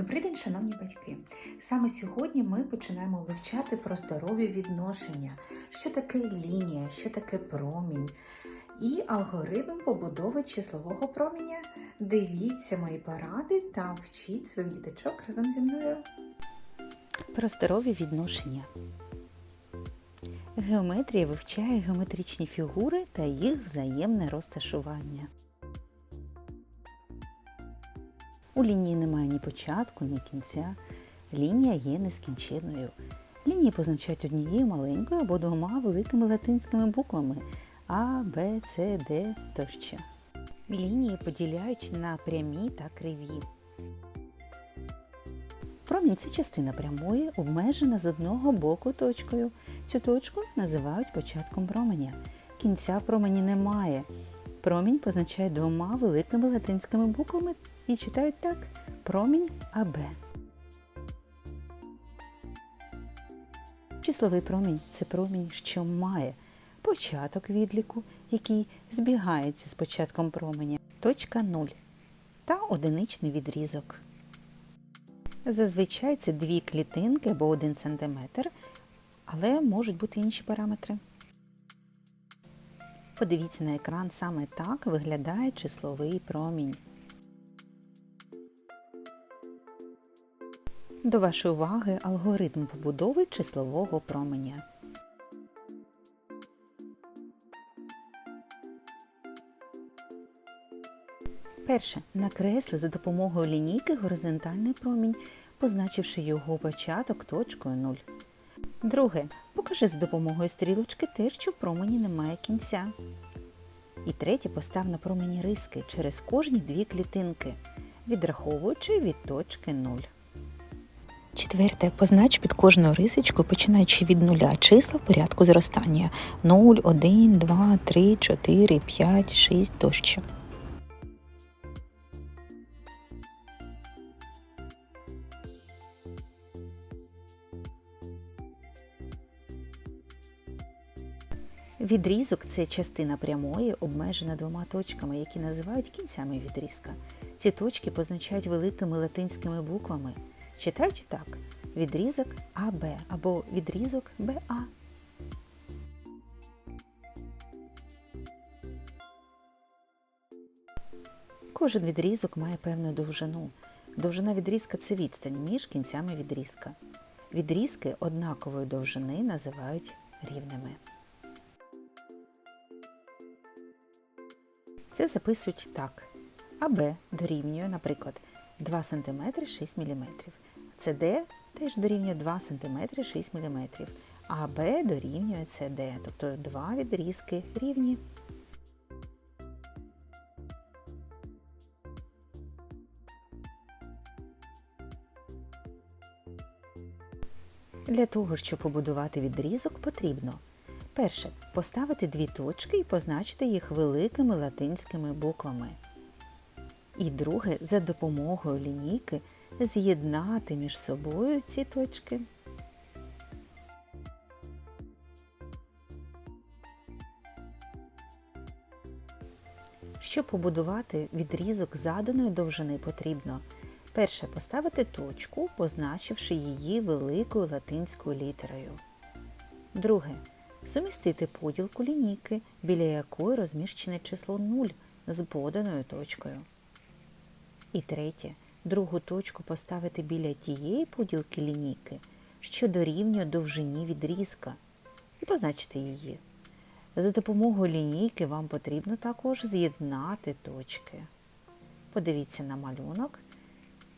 Добрий день, шановні батьки! Саме сьогодні ми починаємо вивчати просторові відношення, що таке лінія, що таке промінь і алгоритм побудови числового проміння. Дивіться мої поради та вчіть своїх діточок разом зі мною. Просторові відношення. Геометрія вивчає геометричні фігури та їх взаємне розташування. У лінії немає ні початку, ні кінця. Лінія є нескінченною. Лінії позначають однією маленькою або двома великими латинськими буквами А, Б, С, Д тощо. Лінії поділяють на прямі та криві. Промінь це частина прямої, обмежена з одного боку точкою. Цю точку називають початком променя. Кінця промені немає. Промінь позначає двома великими латинськими буквами і читають так промінь АБ. Числовий промінь це промінь, що має початок відліку, який збігається з початком променя, точка 0 та одиничний відрізок. Зазвичай це дві клітинки або 1 см, але можуть бути інші параметри. Подивіться на екран, саме так виглядає числовий промінь. До вашої уваги алгоритм побудови числового променя. Перше. Накресли за допомогою лінійки горизонтальний промінь, позначивши його початок точкою 0. Друге. Покажи за допомогою стрілочки те, що в промені немає кінця. І третє. Постав на промені риски через кожні дві клітинки, відраховуючи від точки 0. Четверте. Познач під кожною рисочкою, починаючи від нуля, числа в порядку зростання 0, 1, 2, 3, 4, 5, 6 тощо. Відрізок це частина прямої, обмежена двома точками, які називають кінцями відрізка. Ці точки позначають великими латинськими буквами. Читають так: відрізок АБ або відрізок БА. Кожен відрізок має певну довжину. Довжина відрізка це відстань між кінцями відрізка. Відрізки однакової довжини називають рівними. Це записують так. АБ дорівнює, наприклад, 2 см 6 мм. СД теж дорівнює 2 см 6 мм. АБ дорівнює СД, тобто два відрізки рівні. Для того, щоб побудувати відрізок, потрібно перше поставити дві точки і позначити їх великими латинськими буквами. І друге, за допомогою лінійки з'єднати між собою ці точки. Щоб побудувати відрізок заданої довжини потрібно перше поставити точку, позначивши її великою латинською літерою. Друге. Сумістити поділку лінійки, біля якої розміщене число 0 з поданою точкою. І третє. Другу точку поставити біля тієї поділки лінійки, що дорівнює довжині відрізка, і позначити її. За допомогою лінійки вам потрібно також з'єднати точки. Подивіться на малюнок,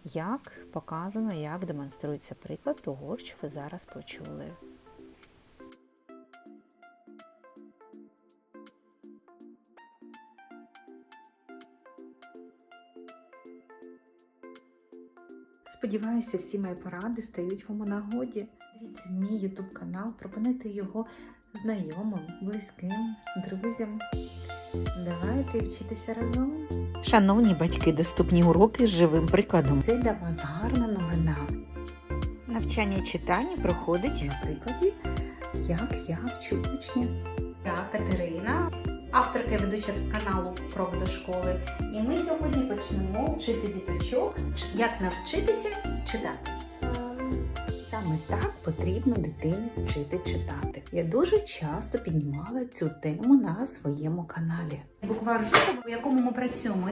як показано, як демонструється приклад того, що ви зараз почули. Сподіваюся, всі мої поради стають вам у нагоді. Дивіться мій ютуб канал, пропонуйте його знайомим, близьким, друзям. Давайте вчитися разом. Шановні батьки, доступні уроки з живим прикладом. Це для вас гарна новина. Навчання читання проходить На прикладі, як я вчу учня. Я Катерина. Авторка і ведуча каналу Крок до школи. І ми сьогодні почнемо вчити діточок, як навчитися читати. Саме так потрібно дитині вчити читати. Я дуже часто піднімала цю тему на своєму каналі. Буквар жукова, в якому ми працюємо.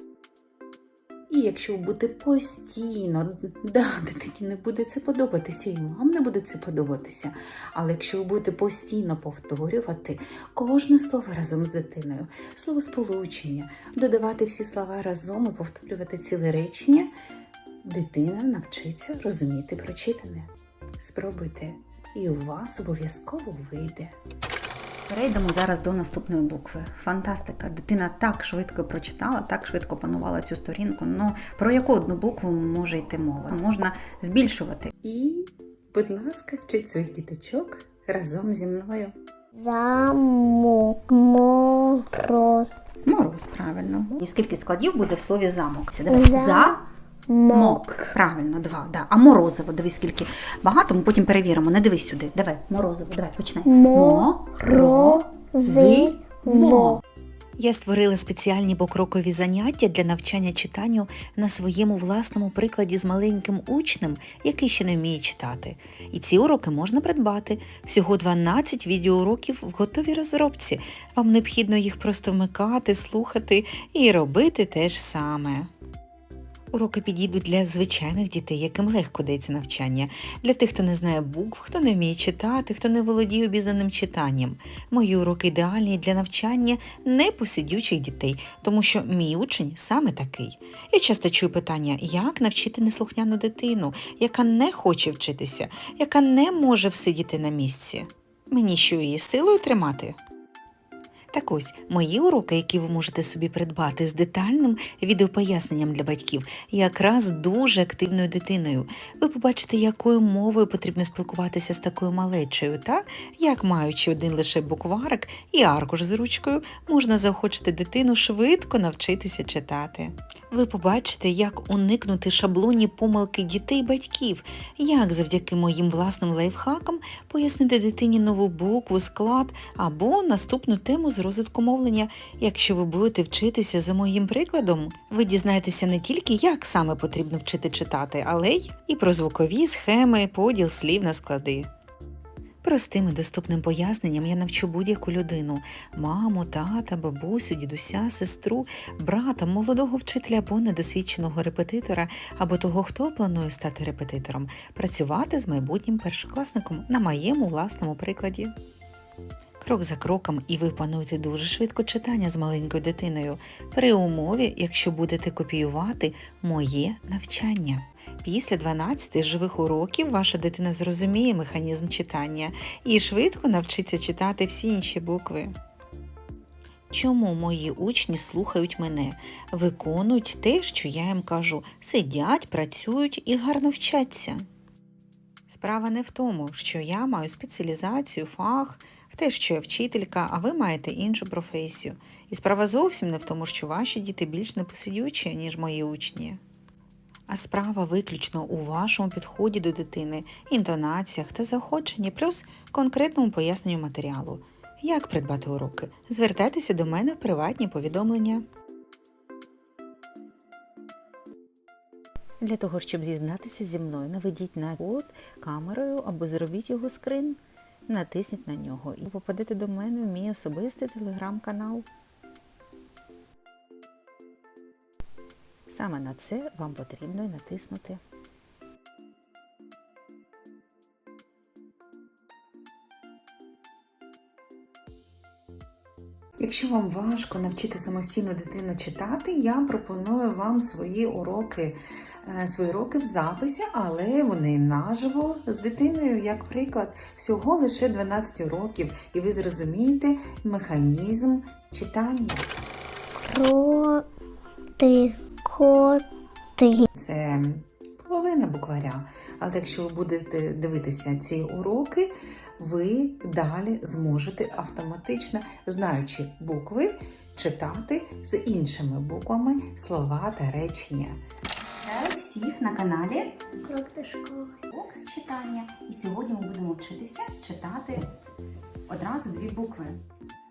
І якщо будете постійно, да, дитині не буде це подобатися, і вам не буде це подобатися. Але якщо ви будете постійно повторювати кожне слово разом з дитиною, словосполучення, додавати всі слова разом і повторювати ціле речення, дитина навчиться розуміти прочитане. Спробуйте, і у вас обов'язково вийде. Перейдемо зараз до наступної букви. Фантастика. Дитина так швидко прочитала, так швидко панувала цю сторінку. Ну про яку одну букву може йти мова? Можна збільшувати. І, будь ласка, вчіть своїх діточок разом зі мною. Замок, мороз, Мороз, правильно. І скільки складів буде в слові замок? Це давай. За- За мок. Правильно, два. Да. А морозиво, дивись, скільки багато, ми потім перевіримо. Не дивись сюди. Давай, морозиво, давай, починай. морозиво. Я створила спеціальні покрокові заняття для навчання читанню на своєму власному прикладі з маленьким учнем, який ще не вміє читати. І ці уроки можна придбати. Всього 12 відеоуроків в готовій розробці. Вам необхідно їх просто вмикати, слухати і робити те ж саме. Уроки підійдуть для звичайних дітей, яким легко дається навчання, для тих, хто не знає букв, хто не вміє читати, хто не володіє обізнаним читанням. Мої уроки ідеальні для навчання непосидючих дітей, тому що мій учень саме такий. Я часто чую питання, як навчити неслухняну дитину, яка не хоче вчитися, яка не може всидіти на місці. Мені що її силою тримати? Так ось, мої уроки, які ви можете собі придбати з детальним відеопоясненням для батьків, якраз дуже активною дитиною. Ви побачите, якою мовою потрібно спілкуватися з такою малечею, та як маючи один лише букварик і аркуш з ручкою, можна заохочити дитину швидко навчитися читати. Ви побачите, як уникнути шаблонні помилки дітей батьків, як завдяки моїм власним лайфхакам пояснити дитині нову букву, склад або наступну тему з розвитку мовлення. Якщо ви будете вчитися за моїм прикладом, ви дізнаєтеся не тільки, як саме потрібно вчити читати, але й і про звукові схеми, поділ слів на склади. Простим і доступним поясненням я навчу будь-яку людину маму, тата, бабусю, дідуся, сестру, брата, молодого вчителя або недосвідченого репетитора, або того, хто планує стати репетитором, працювати з майбутнім першокласником на моєму власному прикладі. Крок за кроком, і ви дуже швидко читання з маленькою дитиною, при умові, якщо будете копіювати моє навчання. Після 12 живих уроків ваша дитина зрозуміє механізм читання і швидко навчиться читати всі інші букви. Чому мої учні слухають мене, виконують те, що я їм кажу, сидять, працюють і гарно вчаться? Справа не в тому, що я маю спеціалізацію, фах, в те, що я вчителька, а ви маєте іншу професію. І справа зовсім не в тому, що ваші діти більш непосидючі, ніж мої учні. А справа виключно у вашому підході до дитини, інтонаціях та заохоченні, плюс конкретному поясненню матеріалу. Як придбати уроки? Звертайтеся до мене в приватні повідомлення. Для того, щоб зізнатися зі мною, наведіть на код камерою або зробіть його скрин, натисніть на нього і попадете до мене в мій особистий телеграм-канал. Саме на це вам потрібно натиснути. Якщо вам важко навчити самостійно дитину читати, я пропоную вам свої уроки, свої уроки в записі, але вони наживо з дитиною, як приклад, всього лише 12 років, і ви зрозумієте механізм читання. Кроти, коти. Це половина букваря. Але якщо ви будете дивитися ці уроки, ви далі зможете автоматично, знаючи букви, читати з іншими буквами слова та речення. Всіх на каналі Крок до школи. Урок з читання. І сьогодні ми будемо вчитися читати одразу дві букви.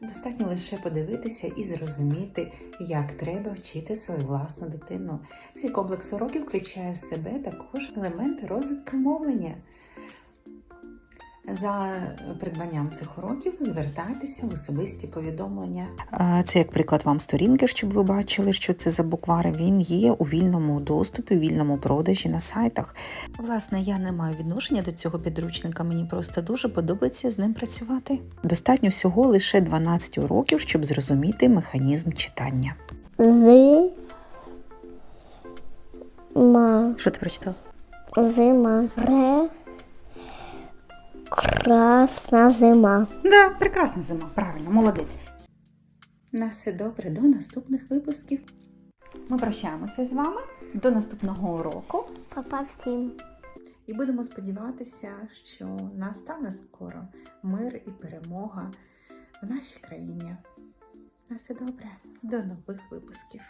Достатньо лише подивитися і зрозуміти, як треба вчити свою власну дитину. Цей комплекс уроків включає в себе також елементи розвитку мовлення. За придбанням цих уроків звертайтеся в особисті повідомлення. Це як приклад вам сторінки, щоб ви бачили, що це за буквари. Він є у вільному доступі, у вільному продажі на сайтах. Власне, я не маю відношення до цього підручника, мені просто дуже подобається з ним працювати. Достатньо всього лише 12 уроків, щоб зрозуміти механізм читання. З. Ма. Що ти прочитав? Зима. Ре. Красна зима. Да, прекрасна зима, правильно, молодець. На все добре, до наступних випусків. Ми прощаємося з вами до наступного уроку. Папа всім. І будемо сподіватися, що настане скоро мир і перемога в нашій країні. На все добре, до нових випусків.